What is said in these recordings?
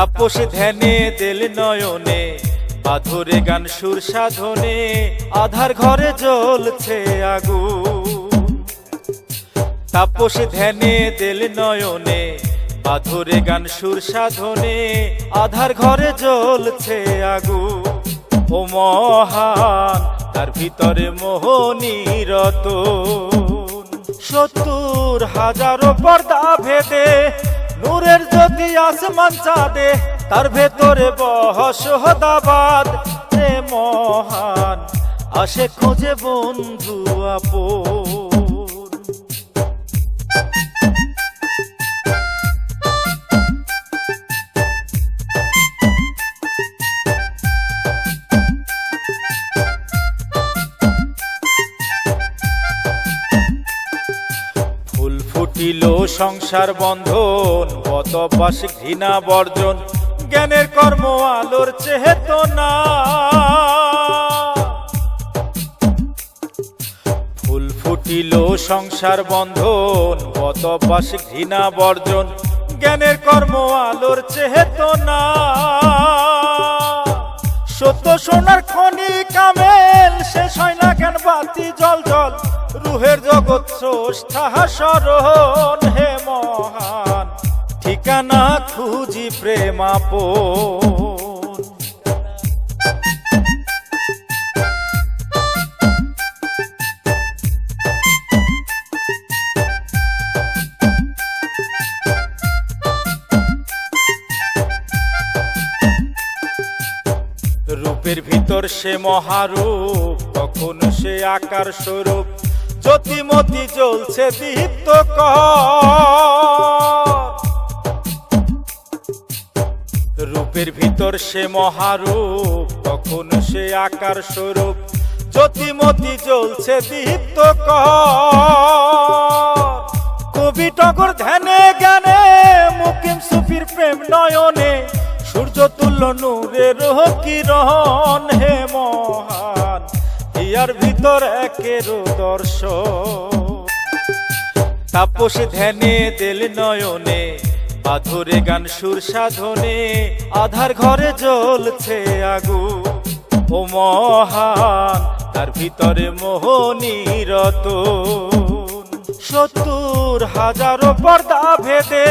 তাপস ধ্যানে দিল নয়নে আধুরে গান সুর সাধনে, আধার ঘরে জ্বলছে আগু তাপস ধ্যানে দিল নয়নে আধুরে গান সুর সাধনে, আধার ঘরে জ্বলছে আগু ও মহান, তার ভিতরে মোহনীরত সত্তর হাজারো পর্দা ভেদে আসমান চাঁদে তার ভেতরে বহসদাবাদ রে মহান আসে খোঁজে বন্ধু আপন। ফুল সংসার বন্ধন বতবাস ঘৃণা বর্জন, জ্ঞানের কর্ম আলোর চেতনা। ফুল ফুটিল সংসার বন্ধন বতবাস ঘৃণা বর্জন, জ্ঞানের কর্ম আলোর চেতনা। সত্য সোনার রুহের জগৎ স্রষ্টা শরণ হে মহান। ঠিকানা খুঁজি প্রেমাপন। রূপের ভিতর সে মহারূপ, কখন সে আকার স্বরূপ জ্যোতিমতি জ্বলছে দীপ্ত রূপের ভিতর সে মহারূপ কখন সে আকার স্বরূপ। জ্যোতিমতি জ্বলছে দীপ্ত কবি টগর ধ্যানে জ্ঞানে, মুকিম সুফির প্রেম নয়নে, সূর্য তুল্য নূরের কিরণ। ইয়ার ভিতর একের দর্শন তাপস ধ্যানে দিল নয়নে আধুরে গান, সুর সাধনে, আধার ঘরে জ্বলছে আগু ও মহান, তার ভিতরে মোহনীরত সত্তর হাজারো পর্দা ভেদে,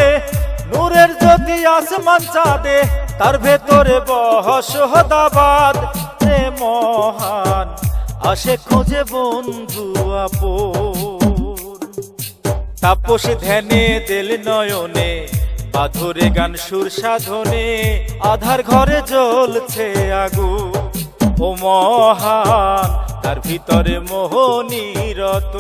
নূরের জ্যোতি আসমান চাঁদে, তার ভেতরে বহসদাবাদ রে মহান আসে খোঁজে বন্ধু আপন। তাপস ধ্যানে দিল নয়নে, পাথরে গান সুর সাধনে, আধার ঘরে জ্বলছে আগু ও মহান, তার ভিতরে মোহনীরত